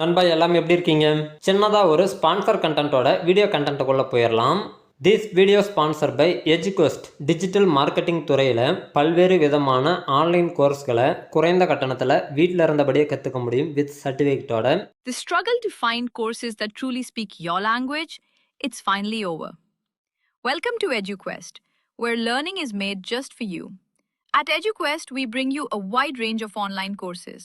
நண்பா எல்லாம் எப்படி இருக்கீங்க சின்னதாக ஒரு ஸ்பான்சர் கண்டென்ட்டோட வீடியோ கண்டென்ட்டுக்குள்ளே போயிடலாம் this video sponsor by Educoast digital marketing துறையில் பல்வேறு விதமான ஆன்லைன் கோர்ஸ்களை குறைந்த கட்டணத்தில் வீட்டில் இருந்தபடியே கற்றுக்க முடியும் with சர்டிஃபிகேட்டோட The struggle to find courses that truly speak your language, it's finally over. Welcome to EduQuest, where learning is made just for you. At EduQuest, we bring you a wide range of online courses,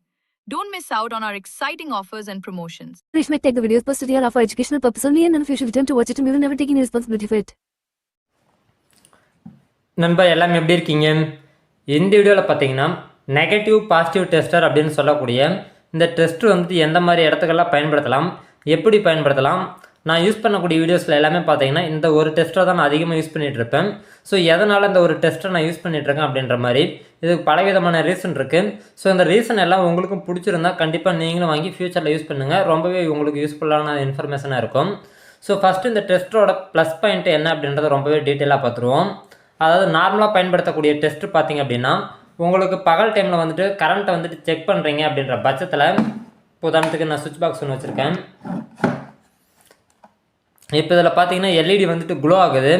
don't miss out on our exciting offers and promotions. Rich might take the videos posted here are for educational purpose only and of you should attempt to watch it and we will never take any responsibility for it. நண்பா எல்லாம் எப்படி இருக்கீங்க இந்த வீடியோவில் பார்த்தீங்கன்னா negative positive tester அப்படின்னு சொல்லக்கூடிய இந்த டெஸ்ட் வந்துட்டு எந்த மாதிரி இடத்துக்கெல்லாம் பயன்படுத்தலாம் எப்படி பயன்படுத்தலாம் நான் யூஸ் பண்ணக்கூடிய வீடியோஸில் எல்லாமே பார்த்தீங்கன்னா இந்த ஒரு டெஸ்ட்டை தான் நான் அதிகமாக யூஸ் பண்ணிகிட்டு இருப்பேன் ஸோ எதனால் இந்த ஒரு டெஸ்ட்டை நான் யூஸ் பண்ணிகிட்ருக்கேன் இருக்கேன் அப்படின்ற மாதிரி இதுக்கு பலவிதமான ரீசன் இருக்குது ஸோ இந்த ரீசன் எல்லாம் உங்களுக்கும் பிடிச்சிருந்தா கண்டிப்பாக நீங்களும் வாங்கி ஃப்யூச்சரில் யூஸ் பண்ணுங்கள் ரொம்பவே உங்களுக்கு யூஸ்ஃபுல்லான இன்ஃபர்மேஷனாக இருக்கும். ஸோ ஃபஸ்ட்டு இந்த டெஸ்ட்டோட ப்ளஸ் பாயிண்ட் என்ன அப்படின்றத ரொம்பவே டீட்டெயிலாக பார்த்துருவோம். அதாவது நார்மலாக பயன்படுத்தக்கூடிய டெஸ்ட் பார்த்தீங்க அப்படின்னா உங்களுக்கு பகல் டைமில் வந்துட்டு கரண்ட்டை வந்துட்டு செக் பண்ணுறீங்க அப்படின்ற பட்சத்தில் இப்போ உதாரணத்துக்கு நான் சுவிட்ச் பாக்ஸ் ஒன்று வச்சுருக்கேன். இப்போ இதில் பார்த்தீங்கன்னா எல்இடி வந்துட்டு க்ளோ ஆகுது.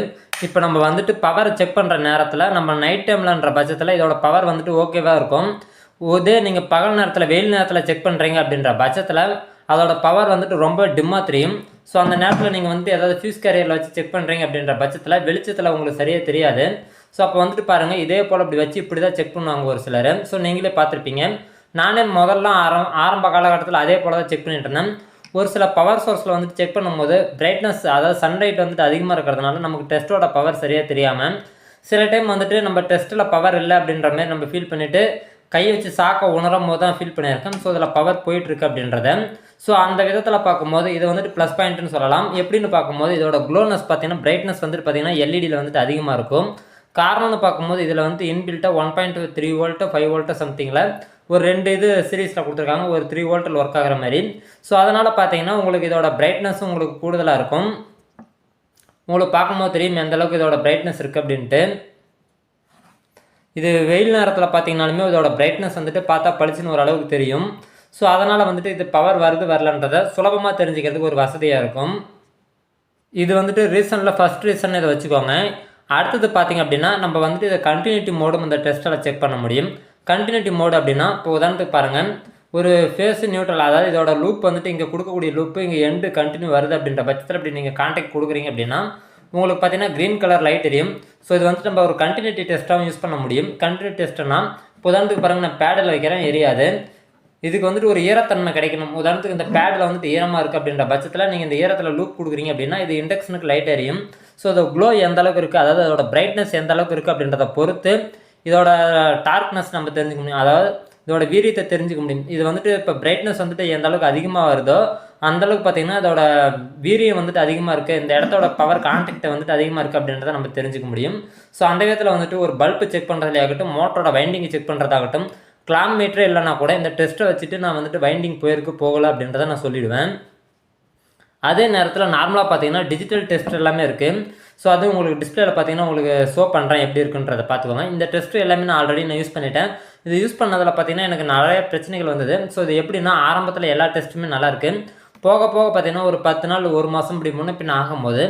இப்போ நம்ம வந்துட்டு பவரை செக் பண்ணுற நேரத்தில் நம்ம நைட் டைம்லன்ற பட்சத்தில் இதோட பவர் வந்துட்டு ஓகேவாக இருக்கும். இதே நீங்கள் பகல் நேரத்தில் வெயில் நேரத்தில் செக் பண்ணுறீங்க அப்படின்ற பட்சத்தில் அதோட பவர் வந்துட்டு ரொம்ப டிம்மாக தெரியும். ஸோ அந்த நேரத்தில் நீங்கள் வந்துட்டு ஏதாவது ஃபியூஸ் கேரியரில் வச்சு செக் பண்ணுறீங்க அப்படின்ற பட்சத்தில் வெளிச்சத்தில் உங்களுக்கு சரியாக தெரியாது. ஸோ அப்போ வந்துட்டு பாருங்கள் இதே போல் இப்படி வச்சு இப்படி தான் செக் பண்ணுவாங்க ஒரு சிலர். ஸோ நீங்களே பார்த்துருப்பீங்க. நானே முதல்ல ஆரம் ஆரம்ப காலகட்டத்தில் அதே போல் தான் செக் பண்ணிட்டு இருந்தேன். ஒரு சில பவர் சோர்ஸில் வந்துட்டு செக் பண்ணும்போது பிரைட்னஸ் அதாவது சன்லைட் வந்துட்டு அதிகமாக இருக்கிறதுனால நமக்கு டெஸ்ட்டோட பவர் சரியாக தெரியாமல் சில டைம் வந்துட்டு நம்ம டெஸ்ட்டில் பவர் இல்லை அப்படின்ற மாதிரி நம்ம ஃபீல் பண்ணிவிட்டு கையை வச்சு சாக்க உணரும் போது தான் ஃபீல் பண்ணியிருக்கேன். ஸோ இதில் பவர் போயிட்டுருக்கு அப்படின்றத. ஸோ அந்த விதத்தில் பார்க்கும்போது இது வந்துட்டு ப்ளஸ் பாயிண்ட்னு சொல்லலாம். எப்படின்னு பார்க்கும்போது இதோட க்ளோனஸ் பார்த்தீங்கன்னா பிரைட்னஸ் வந்துட்டு பார்த்திங்கன்னா எல்இடியில் வந்துட்டு அதிகமாக இருக்கும். காரணம்னு பார்க்கும்போது இதில் வந்து இன்பில்ட்டாக one point three volt five volt சம்திங்கில் ஒரு ரெண்டு இது சீரீஸில் கொடுத்துருக்காங்க. ஒரு த்ரீ வோல்ட்டில் ஒர்க் ஆகிற மாதிரி. ஸோ அதனால் பார்த்தீங்கன்னா உங்களுக்கு இதோட பிரைட்னஸும் உங்களுக்கு கூடுதலாக இருக்கும். உங்களுக்கு பார்க்கும்போது தெரியும் எந்த அளவுக்கு இதோட பிரைட்னஸ் இருக்குது அப்படின்ட்டு. இது வெயில் நேரத்தில் பார்த்தீங்கனாலுமே இதோட பிரைட்னஸ் வந்துட்டு பார்த்தா பளிச்சுன்னு ஒரு அளவுக்கு தெரியும். ஸோ அதனால் வந்துட்டு இது பவர் வருது வரலன்றதை சுலபமாக தெரிஞ்சுக்கிறதுக்கு ஒரு வசதியாக இருக்கும். இது வந்துட்டு ரீசனில் ஃபஸ்ட் ரீசன் இதை வச்சுக்கோங்க. அடுத்தது பார்த்தீங்க அப்படின்னா நம்ம வந்துட்டு இதை கண்டினியூட்டி மோடும் இந்த டெஸ்ட்டால் செக் பண்ண முடியும். கண்டினியூட்டி மோடு அப்படின்னா இப்போ உதாரணத்துக்கு பாருங்கள் ஒரு ஃபேஸ் நியூட்ரல் அதாவது இதோட லூப் வந்துட்டு இங்கே கொடுக்கக்கூடிய லூப்பு இங்கே எண்டு கண்டினியூ வருது அப்படின்ற பட்சத்தில் அப்படி நீங்கள் கான்டாக்ட் கொடுக்குறீங்க அப்படின்னா உங்களுக்கு பார்த்தீங்கன்னா க்ரீன் கலர் லைட் எரியும் ஸோ இது வந்துட்டு நம்ம ஒரு கண்டினியூட்டி டெஸ்ட்டாகவும் யூஸ் பண்ண முடியும். கண்டினியூ டெஸ்ட்னா இப்போ உதாரணத்துக்கு பாருங்கள் நான் பேடில் வைக்கிறேன் எரியாது. இதுக்கு வந்துட்டு ஒரு ஈரத்தன்மை கிடைக்கணும். உதாரணத்துக்கு இந்த பேடில் வந்துட்டு ஈரமாக இருக்குது அப்படின்ற பட்சத்தில் நீங்கள் இந்த ஈரத்தில் லூப் கொடுக்குறீங்க அப்படின்னா இது இண்டக்ஷனுக்கு லைட் எரியும். ஸோ அது க்ளோ எந்த அளவுக்கு இருக்குது அதாவது அதோட பிரைட்னஸ் எந்த அளவுக்கு இருக்குது அப்படின்றத பொறுத்து இதோட டார்க்னஸ் நம்ம தெரிஞ்சுக்க முடியும். அதாவது இதோட வீரியத்தை தெரிஞ்சுக்க முடியும். இது வந்துட்டு இப்போ பிரைட்னஸ் வந்துட்டு எந்த அளவுக்கு அதிகமாக வருதோ அந்த அளவுக்கு பார்த்தீங்கன்னா அதோட வீரியம் வந்துட்டு அதிகமாக இருக்குது இந்த இடத்தோட பவர் கான்டாக்ட் வந்துட்டு அதிகமாக இருக்குது அப்படின்றத நம்ம தெரிஞ்சுக்க முடியும். ஸோ அந்த விதத்தில் வந்துட்டு ஒரு பல்பு செக் பண்ணுறதுலையாகட்டும் மோட்டரோட வைண்டிங் செக் பண்ணுறதாகட்டும் கிளாம் மீட்டரே இல்லைனா கூட இந்த டெஸ்ட்டை வச்சுட்டு நான் வந்துட்டு வைண்டிங் போயிருக்கு போகலை அப்படின்றத நான் சொல்லிடுவேன். அதே நேரத்தில் நார்மலாக பார்த்தீங்கன்னா டிஜிட்டல் டெஸ்ட் எல்லாமே இருக்குது ஸோ அது உங்களுக்கு டிஸ்பிளேல பார்த்தீங்கன்னா உங்களுக்கு ஷோ பண்ணுறேன் எப்படி இருக்குன்றதை பார்த்துக்கோங்க. இந்த டெஸ்ட் எல்லாமே நான் ஆல்ரெடி நான் யூஸ் பண்ணிட்டேன். இது யூஸ் பண்ணதில் பார்த்தீங்கன்னா எனக்கு நிறைய பிரச்சனைகள் வந்தது. ஸோ இது எப்படின்னா ஆரம்பத்தில் எல்லா டெஸ்ட்டுமே நல்லாயிருக்கு போக போக பார்த்தீங்கன்னா ஒரு பத்து நாள் ஒரு மாதம் இப்படி முன்ன பின்ன ஆகும்போது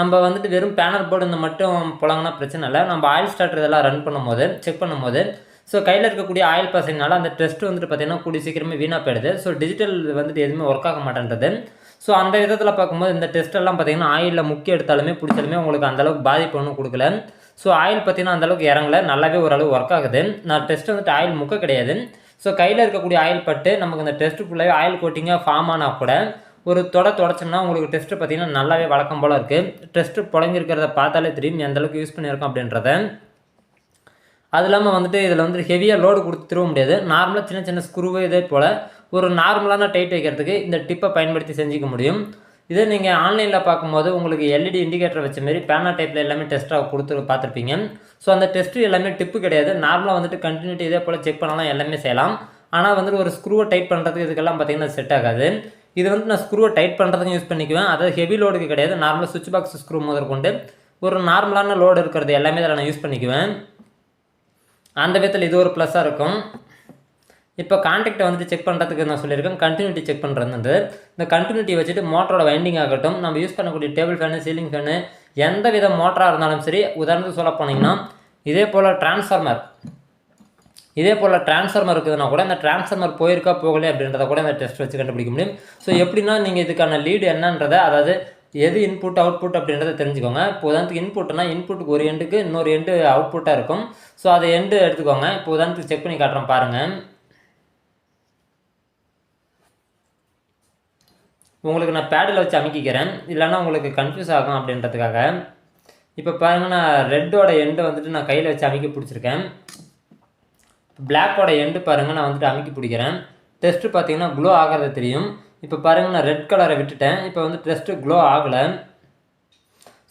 நம்ம வந்துட்டு வெறும் பேனர் போர்டு இந்த மட்டும் போலாங்கன்னா பிரச்சனை இல்லை. நம்ம ஆயில் ஸ்டார்டர் இதெல்லாம் ரன் பண்ணும்போது செக் பண்ணும்போது ஸோ கையில் இருக்கக்கூடிய ஆயில் பசங்கனால அந்த டெஸ்ட் வந்துட்டு பார்த்தீங்கன்னா கூடி சீக்கிரமே வீணாக போயிடுது. ஸோ டிஜிட்டல் வந்துட்டு எதுவுமே ஒர்க் ஆக மாட்டேன்றது. ஸோ அந்த விதத்தில் பார்க்கும்போது இந்த டெஸ்ட்டெல்லாம் பார்த்திங்கன்னா பார்த்தீங்கன்னா ஆயிலில் முக்கிய எடுத்தாலுமே பிடிச்சாலுமே உங்களுக்கு அந்தளவுக்கு பாதிப்பு ஒன்றும் கொடுக்கல. ஸோ ஆயில் பார்த்தீங்கன்னா அந்தளவுக்கு இறங்கல. நல்லாவே ஓரளவு ஒர்க் ஆகுது. நான் டெஸ்ட் வந்துட்டு ஆயில் முக்க கிடையாது. ஸோ கையில் இருக்கக்கூடிய ஆயில் பட்டு நமக்கு இந்த டெஸ்ட்டு ஃபுல்லாகவே ஆயில் கோட்டிங்காக ஃபார்ம் ஆனால் கூட ஒரு தொட தொடச்சோம்னா உங்களுக்கு டெஸ்ட்டு பார்த்தீங்கன்னா நல்லாவே வழக்கம் போல் இருக்குது டெஸ்ட்டு புழங்கிருக்கிறத பார்த்தாலே தெரியும் எந்தளவுக்கு யூஸ் பண்ணியிருக்கோம் அப்படின்றத. அது இல்லாமல் வந்துட்டு இதில் வந்து ஹெவியாக லோடு கொடுத்து திரும்ப முடியாது. நார்மலாக சின்ன சின்ன ஸ்க்ரூவு இதே போல் ஒரு நார்மலான டைட் வைக்கிறதுக்கு இந்த டிப்பை பயன்படுத்தி செஞ்சுக்க முடியும். இதே நீங்கள் ஆன்லைனில் பார்க்கும்போது உங்களுக்கு எல்இடி இண்டிகேட்டர் வச்ச மாரி பேனா டைப்பில் எல்லாமே டெஸ்ட்டாக கொடுத்து பார்த்துருப்பீங்க. ஸோ அந்த டெஸ்ட்டு எல்லாமே டிப்பு கிடையாது. நார்மலாக வந்துட்டு கண்டினியூட்டி இதே போல் செக் பண்ணலாம் எல்லாமே செய்யலாம். ஆனால் வந்துட்டு ஒரு ஸ்க்ரூவை டைட் பண்ணுறதுக்கு இதுக்கெல்லாம் பார்த்திங்கன்னா செட் ஆகாது. இது வந்து நான் ஸ்க்ரூவை டைட் பண்ணுறதுக்கு யூஸ் பண்ணிக்குவேன். அதாவது ஹெவி லோடுக்கு கிடையாது. நார்மலாக சுவிட்ச் பாக்ஸ் ஸ்க்ரூ முதற்கொண்டு ஒரு நார்மலான லோடு இருக்கிறது எல்லாமே இதில் நான் யூஸ் பண்ணிக்குவேன். அந்த விதத்தில் இது ஒரு ப்ளஸ்ஸாக இருக்கும். இப்போ கான்டாக்டை வந்துட்டு செக் பண்ணுறதுக்கு நான் சொல்லியிருக்கேன். கண்டினியூட்டி செக் பண்ணுறது இந்த கண்டினியூட்டி வச்சுட்டு மோட்டரோட வைண்டிங் ஆகட்டும் நம்ம யூஸ் பண்ணக்கூடிய டேபிள் ஃபேனு சீலிங் ஃபேனு எந்த வித மோட்டராக இருந்தாலும் சரி உதாரணத்துக்கு சொல்ல போனீங்கன்னா இதே போல் டிரான்ஸ்ஃபார்மர் இதே போல் டிரான்ஸ்ஃபார்மர் இருக்குதுன்னா கூட இந்த டிரான்ஸ்ஃபார்மர் போயிருக்கா போகலையே அப்படின்றத கூட இந்த டெஸ்ட் வச்சு கண்டுபிடிக்க முடியும். ஸோ எப்படின்னா நீங்கள் இதுக்கான லீடு என்னன்றதை அதாவது எது இன்புட் அவுட்புட் அப்படின்றத தெரிஞ்சுக்கோங்க. இப்போ உதாரணத்துக்கு இன்புட்னா இன்புட்டுக்கு ஒரு எண்டுக்கு இன்னொரு எண்டு அவுட்புட்டாக இருக்கும். ஸோ அதை எண்டு எடுத்துக்கோங்க. இப்போ உதாரணத்துக்கு செக் பண்ணி காட்டுறேன் பாருங்கள் உங்களுக்கு நான் பேடில் வச்சு அமைக்கிக்கிறேன். இல்லைன்னா உங்களுக்கு கன்ஃபியூஸ் ஆகும் அப்படின்றதுக்காக. இப்போ பாருங்க நான் ரெட்டோட எண்டை வந்துட்டு நான் கையில் வச்சு அமைக்க பிடிச்சிருக்கேன். பிளாக்கோட எண்டு பாருங்கள் நான் வந்துட்டு அமைக்க பிடிக்கிறேன். டெஸ்ட்டு பார்த்தீங்கன்னா க்ளோ ஆகிறது தெரியும். இப்போ பாருங்கள் நான் ரெட் கலரை விட்டுட்டேன். இப்போ வந்து டெஸ்ட்டு க்ளோ ஆகலை.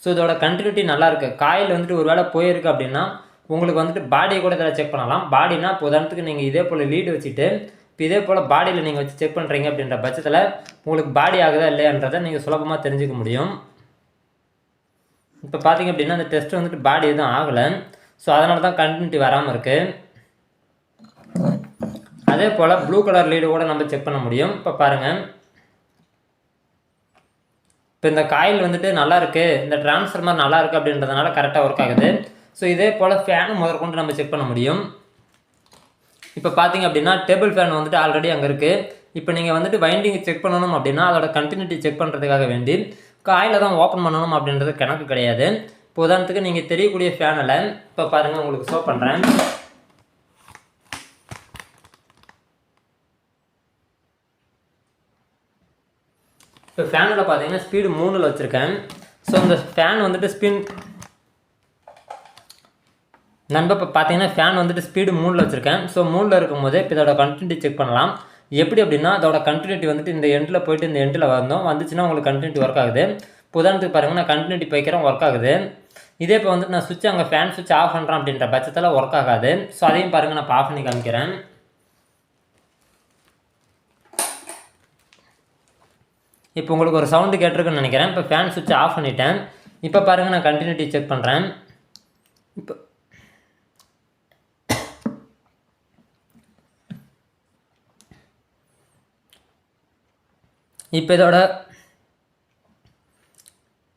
ஸோ இதோட கண்டினியூட்டி நல்லாயிருக்கு காயில் வந்துட்டு ஒரு வேளை போயிருக்கு அப்படின்னா உங்களுக்கு வந்துட்டு பாடியை கூட இதில் செக் பண்ணலாம். பாடினா இப்போ உதாரணத்துக்கு நீங்கள் இதே போல் லீடு வச்சுட்டு இப்போ இதே போல் பாடியில் நீங்கள் வச்சு செக் பண்ணுறீங்க அப்படின்ற பட்சத்தில் உங்களுக்கு பாடி ஆகுதா இல்லையான்றதை நீங்கள் சுலபமாக தெரிஞ்சுக்க முடியும். இப்போ பார்த்தீங்க அப்படின்னா அந்த டெஸ்ட் வந்துட்டு பாடி எதுவும் ஆகலை. ஸோ அதனால தான் கண்டினியூட்டி வராமல் இருக்குது அதே போல் ப்ளூ கலர் லீடு கூட நம்ம செக் பண்ண முடியும். இப்போ பாருங்கள் இப்போ இந்த காயில் வந்துட்டு நல்லா இருக்குது இந்த டிரான்ஸ்ஃபார்மர் நல்லா இருக்குது அப்படின்றதுனால கரெக்டாக ஒர்க் ஆகுது. ஸோ இதே போல் ஃபேனு முதற்கொண்டு நம்ம செக் பண்ண முடியும். இப்போ பார்த்தீங்க அப்படின்னா டேபிள் ஃபேன் வந்துட்டு ஆல்ரெடி அங்கே இருக்குது இப்போ நீங்கள் வந்துட்டு வைண்டிங் செக் பண்ணணும் அப்படின்னா அதோட கண்டினியூட்டி செக் பண்ணுறதுக்காக வேண்டி காயில் தான் ஓப்பன் பண்ணணும் அப்படின்றது கணக்கு கிடையாது. இப்போ உதாரணத்துக்கு நீங்கள் தெரியக்கூடிய ஃபேனில் இப்போ பாருங்கள் உங்களுக்கு ஷோ பண்ணுறேன் இப்போ ஃபேனில் பார்த்தீங்கன்னா ஸ்பீடு மூணில் வச்சுருக்கேன். ஸோ இந்த ஃபேன் வந்துட்டு ஸ்பின் நண்பர் இப்போ பார்த்தீங்கன்னா ஃபேன் வந்துட்டு ஸ்பீடு மூணில் வச்சுருக்கேன். ஸோ மூணில் இருக்கும்போது இப்போ இதோட கண்டினியூட்டி செக் பண்ணலாம். எப்படி அப்படின்னா அதோட கண்டினியூட்டி வந்துட்டு இந்த எண்டில் போயிட்டு இந்த எண்டில் வந்தோம். வந்துச்சுன்னா உங்களுக்கு கண்டினியூட்டி ஒர்க் ஆகுது. இப்போ உதாரணத்துக்கு பாருங்கள் நான் கண்டினியூட்டி போய்க்கிறேன் ஒர்க் ஆகுது. இதே இப்போ வந்துட்டு நான் சுவிட்ச் அங்கே ஃபேன் சுவிட்ச் ஆஃப் பண்ணுறேன் அப்படின்ற பட்சத்தில் ஒர்க் ஆகாது. ஸோ அதையும் பாருங்கள் நான் ஆஃப் பண்ணி காமிக்கிறேன். இப்போ உங்களுக்கு ஒரு சவுண்டு கேட்டிருக்குன்னு நினைக்கிறேன். இப்போ ஃபேன் சுவிட்ச் ஆஃப் பண்ணிட்டேன். இப்போ பாருங்கள் நான் கண்டினியூட்டி செக் பண்ணுறேன் இப்போ இப்போ இதோட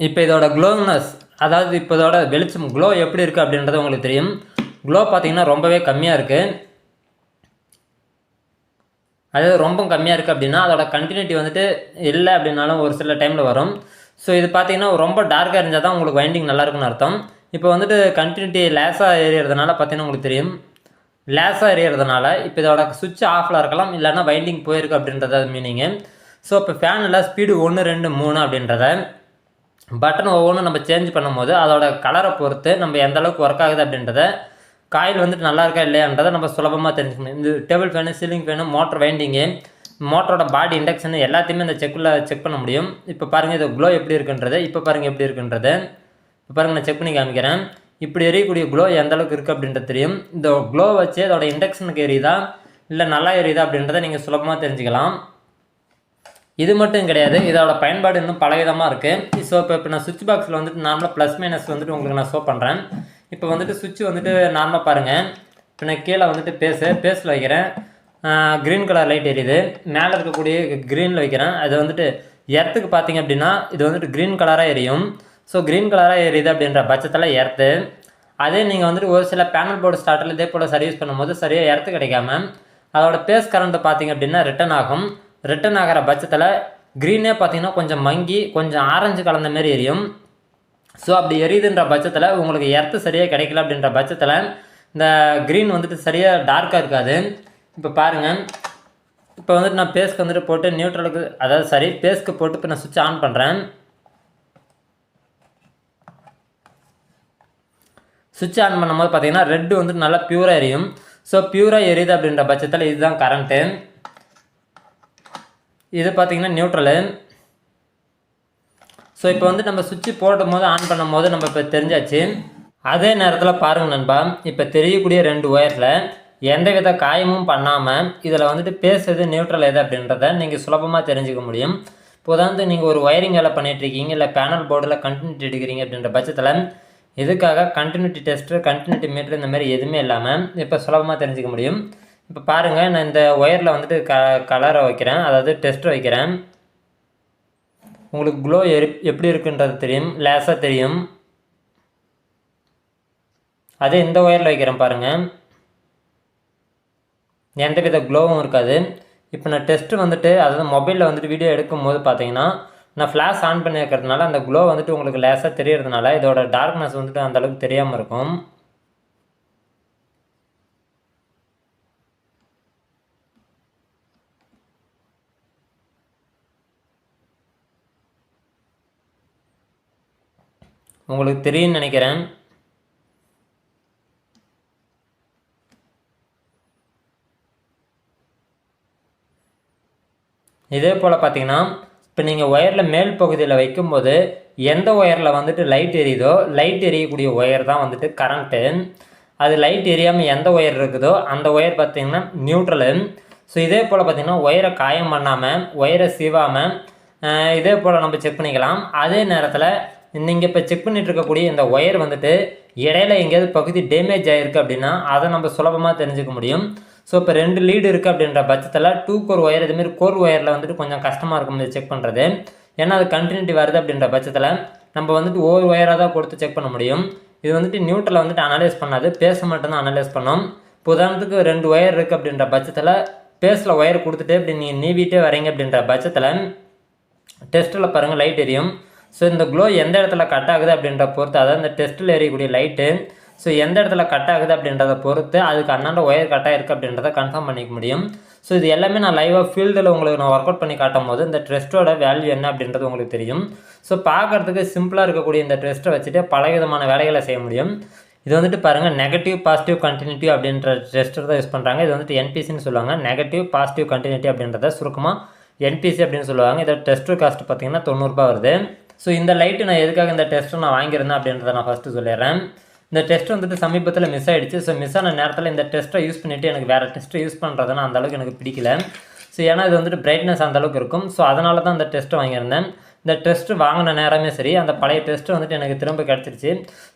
இப்போ இதோட க்ளோனஸ் அதாவது இப்போ இதோட வெளிச்சம் க்ளோ எப்படி இருக்குது அப்படின்றது உங்களுக்கு தெரியும். க்ளோ பார்த்தீங்கன்னா ரொம்பவே கம்மியாக இருக்குது அதாவது ரொம்ப கம்மியாக இருக்குது அப்படின்னா அதோட கண்டினியூட்டி வந்துட்டு இல்லை அப்படின்னாலும் ஒரு சில டைமில் வரும். ஸோ இது பார்த்தீங்கன்னா ரொம்ப டார்க்காக இருந்தால் தான் உங்களுக்கு வைண்டிங் நல்லா இருக்குன்னு அர்த்தம். இப்போ வந்துட்டு கண்டினியூட்டி லேஸாக எரியறதுனால பார்த்தீங்கன்னா உங்களுக்கு தெரியும். லேஸாக எரியறதுனால இப்போ இதோட சுவிட்ச் ஆஃபில் இருக்கலாம் இல்லைன்னா வைண்டிங் போயிருக்கு அப்படின்றத மீனிங்கு ஸோ இப்போ ஃபேனில் ஸ்பீடு ஒன்று ரெண்டு மூணு அப்படின்றத பட்டன் ஒவ்வொன்றும் நம்ம சேஞ்ச் பண்ணும்போது அதோட கலரை பொறுத்து நம்ம எந்த அளவுக்கு ஒர்க் ஆகுது அப்படின்றத காயில் வந்துட்டு நல்லா இருக்கா இல்லையான்றதை நம்ம சுலபமாக தெரிஞ்சுக்கணும். இந்த table fan ceiling fan motor winding மோட்டரோட body induction எல்லாத்தையுமே இந்த செக்கில் செக் பண்ண முடியும். இப்போ பாருங்கள் இது க்ளோ எப்படி இருக்குன்றது. இப்போ பாருங்கள் எப்படி இருக்குன்றது. இப்போ பாருங்கள் நான் செக் பண்ணி காமிக்கிறேன். இப்படி எரியக்கூடிய க்ளோ எந்த அளவுக்கு இருக்குது அப்படின்றது தெரியும். இந்த க்ளோ வச்சு அதோட இண்டக்ஷனுக்கு எரியுதா? இல்லை நல்லா எரியுதா அப்படின்றத நீங்கள் சுலபமாக தெரிஞ்சுக்கலாம். இது மட்டும் கிடையாது. இதோட பயன்பாடு இன்னும் பலவிதமாக இருக்குது ஸோ இப்போ இப்போ நான் சுவிட்ச் பாக்ஸில் வந்துட்டு நார்மலாக ப்ளஸ் மைனஸ் வந்துட்டு உங்களுக்கு நான் ஷோ பண்ணுறேன் இப்போ வந்துட்டு சுவிட்ச் வந்துட்டு நார்மலாக பாருங்கள் இப்போ நான் கீழே வந்துட்டு பேசு பேஸில் வைக்கிறேன். க்ரீன் கலர் லைட் எரியுது. மேலே இருக்கக்கூடிய க்ரீனில் வைக்கிறேன். அது வந்துட்டு எர்த்துக்கு பார்த்தீங்க அப்படின்னா இது வந்துட்டு க்ரீன் கலராக எரியும். ஸோ க்ரீன் கலராக எரியுது அப்படின்ற பட்சத்தில் எர்த்து அதே நீங்கள் வந்துட்டு ஒரு சில பேனல் போர்டு ஸ்டார்டரில் இதே போல் சர்வீஸ் பண்ணும்போது சரியாக எர்த்து கிடைக்காம அதோட பேஸ் கரண்ட்டு பார்த்தீங்க அப்படின்னா ரிட்டன் ஆகும். ரிட்டன் ஆகிற பட்சத்தில் க்ரீனே பார்த்தீங்கன்னா கொஞ்சம் மங்கி கொஞ்சம் ஆரஞ்சு கலந்த மாதிரி எரியும். ஸோ அப்படி எரியுதுன்ற பட்சத்தில் உங்களுக்கு எர்த்து சரியாக கிடைக்கல அப்படின்ற பட்சத்தில் இந்த க்ரீன் வந்துட்டு சரியாக டார்க்காக இருக்காது. இப்போ பாருங்கள் இப்போ வந்துட்டு நான் பேஸ்க்கு வந்துட்டு போட்டு நியூட்ரலுக்கு அதாவது சரி பேஸ்க்கு போட்டு இப்போ நான் சுவிட்ச் ஆன் பண்ணுறேன் சுவிட்ச் ஆன் பண்ணும்போது பார்த்தீங்கன்னா ரெட்டு வந்துட்டு நல்லா பியூராக எரியும். ஸோ பியூராக எரியுது அப்படின்ற பட்சத்தில் இதுதான் கரண்ட்டு இது பார்த்தீங்கன்னா நியூட்ரலு ஸோ இப்போ வந்து நம்ம சுவிட்சு போடும் போது ஆன் பண்ணும் போது நம்ம இப்போ தெரிஞ்சாச்சு. அதே நேரத்தில் பாருங்கள் நண்பா இப்போ தெரியக்கூடிய ரெண்டு ஒயரில் எந்த வித காயமும் பண்ணாமல் இதில் வந்துட்டு பேசுறது நியூட்ரல் எது அப்படின்றத நீங்கள் சுலபமாக தெரிஞ்சுக்க முடியும். இப்போ உதாரணத்துக்கு நீங்கள் ஒரு ஒயரிங் வேலை பண்ணிகிட்ருக்கீங்க இருக்கீங்க இல்லை பேனல் போர்டில் கண்டினியூட்டி எடுக்கிறீங்க அப்படின்ற பட்சத்தில் இதுக்காக கண்டினியூட்டி டெஸ்ட்டு கண்டினியூட்டி மீட்டர் இந்த மாதிரி எதுவுமே இல்லாமல் இப்போ சுலபமாக தெரிஞ்சுக்க முடியும். இப்போ பாருங்கள் நான் இந்த ஒயரில் வந்துட்டு க கலரை வைக்கிறேன். அதாவது டெஸ்ட் வைக்கிறேன். உங்களுக்கு க்ளோ எப்படி இருக்குன்றது தெரியும். லேசாக தெரியும். அதே இந்த ஒயரில் வைக்கிறேன் பாருங்கள் எந்த வித க்ளோவும் இருக்காது. இப்போ நான் டெஸ்ட்டு வந்துட்டு அதாவது மொபைலில் வந்துட்டு வீடியோ எடுக்கும்போது பார்த்தீங்கன்னா நான் ஃப்ளாஷ் ஆன் பண்ணி வைக்கிறதுனால அந்த க்ளோ வந்துட்டு உங்களுக்கு லேசாக தெரியறதுனால இதோட டார்க்னஸ் வந்துட்டு அந்தளவுக்கு தெரியாமல் இருக்கும். உங்களுக்கு தெரியும்னு நினைக்கிறேன். இதே போல் பார்த்தீங்கன்னா இப்போ நீங்கள் ஒயரில் மேல் பகுதியில் வைக்கும்போது எந்த ஒயரில் வந்துட்டு லைட் எரியுதோ லைட் எரியக்கூடிய ஒயர் தான் வந்துட்டு கரண்ட்டு அது லைட் எரியாமல் எந்த ஒயர் இருக்குதோ அந்த ஒயர் பார்த்தீங்கன்னா நியூட்ரலு ஸோ இதே போல் பார்த்திங்கன்னா ஒயரை காயம் பண்ணாமல் ஒயரை சீவாமல் இதே போல் நம்ம செக் பண்ணிக்கலாம். அதே நேரத்தில் நீங்கள் இப்போ செக் பண்ணிட்டு இருக்கக்கூடிய இந்த ஒயர் வந்துட்டு இடையில எங்கேயாவது பகுதி டேமேஜ் ஆகிருக்கு அப்படின்னா அதை நம்ம சுலபமாக தெரிஞ்சுக்க முடியும். ஸோ இப்போ ரெண்டு லீடு இருக்குது அப்படின்ற பட்சத்தில் டூ கோர் ஒயர் இதுமாரி கோர் ஒயரில் வந்துட்டு கொஞ்சம் கஷ்டமாக இருக்கும் இது செக் பண்ணுறது ஏன்னா அது கண்டினியூட்டி வருது அப்படின்ற பட்சத்தில் நம்ம வந்துட்டு ஒவ்வொரு ஒயராக தான் கொடுத்து செக் பண்ண முடியும். இது வந்துட்டு நியூட்ரலை வந்துட்டு அனலைஸ் பண்ணாது. பேச மட்டும்தான் அனலைஸ் பண்ணோம். இப்போ உதாரணத்துக்கு ரெண்டு ஒயர் இருக்குது அப்படின்ற பட்சத்தில் பேஸில் ஒயர் கொடுத்துட்டு இப்படி நீங்கள் நீவிட்டே வரீங்க அப்படின்ற பட்சத்தில் டெஸ்ட்டில் பாருங்கள் லைட் எரியும். ஸோ இந்த க்ளோ எந்த இடத்துல கட் ஆகுது அப்படின்ற பொறுத்து அதாவது இந்த டெஸ்ட்டில் எறியக்கூடிய லைட்டு ஸோ எந்த இடத்துல கட் ஆகுது அப்படின்றத பொறுத்து அதுக்கு அண்ணாண்ட ஒயர் கட்டாக இருக்குது அப்படின்றத கன்ஃபார்ம் பண்ணிக்க முடியும். ஸோ இது எல்லாமே நான் லைவாக ஃபீல்டில் உங்களுக்கு நான் ஒர்க் அவுட் பண்ணி காட்டும் போது இந்த ட்ரெஸ்ட்டோட வேல்யூ என்ன அப்படின்றது உங்களுக்கு தெரியும். ஸோ பார்க்குறதுக்கு சிம்பிளாக இருக்கக்கூடிய இந்த ட்ரெஸ்ட்டை வச்சுட்டு பல விதமான வேலைகளை செய்ய முடியும். இது வந்துட்டு பாருங்கள் நெகட்டிவ் பாசிட்டிவ் கண்டினியூட்டி அப்படின்ற டெஸ்ட்டர் தான் யூஸ் பண்ணுறாங்க இது வந்துட்டு என்பிசின்னு சொல்லுவாங்க. நெகட்டிவ் பாசிட்டிவ் கண்டினியூட்டி அப்படின்றத சுருக்கமாக என்பிசி அப்படின்னு சொல்லுவாங்க. இதோட டெஸ்ட்டு காஸ்ட் பார்த்தீங்கன்னா தொண்ணூறுபா வருது. ஸோ இந்த லைட்டு நான் எதுக்காக இந்த டெஸ்ட்டு நான் வாங்கியிருந்தேன் அப்படின்றத நான் ஃபஸ்ட்டு சொல்லிடுறேன். இந்த டெஸ்ட் வந்துட்டு சமீபத்தில் மிஸ் ஆகிடுச்சு ஸோ மிஸ் ஆன நேரத்தில் இந்த டெஸ்ட்டை யூஸ் பண்ணிவிட்டு எனக்கு வேறு டெஸ்ட்டை யூஸ் பண்ணுறதுனா அந்த அளவுக்கு எனக்கு பிடிக்கல. ஸோ ஏன்னா இது வந்துட்டு பிரைட்னஸ் அந்தளவுக்கு இருக்கும். ஸோ அதனால தான் அந்த டெஸ்ட்டை வாங்கியிருந்தேன். இந்த டெஸ்ட்டு வாங்கின நேரமே சரி. அந்த பழைய டெஸ்ட்டு வந்துட்டு எனக்கு திரும்ப கிடச்சிருச்சு.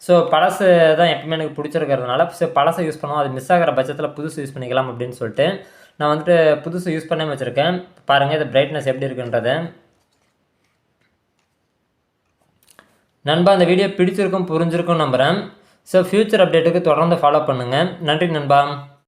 ஸோ பழசு தான் எப்பவுமே எனக்கு பிடிச்சிருக்கிறதுனால ஸோ பழசை யூஸ் பண்ணுவோம். அது மிஸ் ஆகிற பட்சத்தில் புதுசு யூஸ் பண்ணிக்கலாம் அப்படின்னு சொல்லிட்டு நான் வந்துட்டு புதுசு யூஸ் பண்ணாமல் வச்சுருக்கேன். பாருங்கள் இது பிரைட்னஸ் எப்படி இருக்குன்றதை. நண்பா அந்த வீடியோ பிடிச்சிருக்கும் புரிஞ்சிருக்கும் நம்புகிறேன் ஸோ ஃப்யூச்சர் அப்டேட்டுக்கு தொடர்ந்து ஃபாலோ பண்ணுங்கள் நன்றி நண்பா.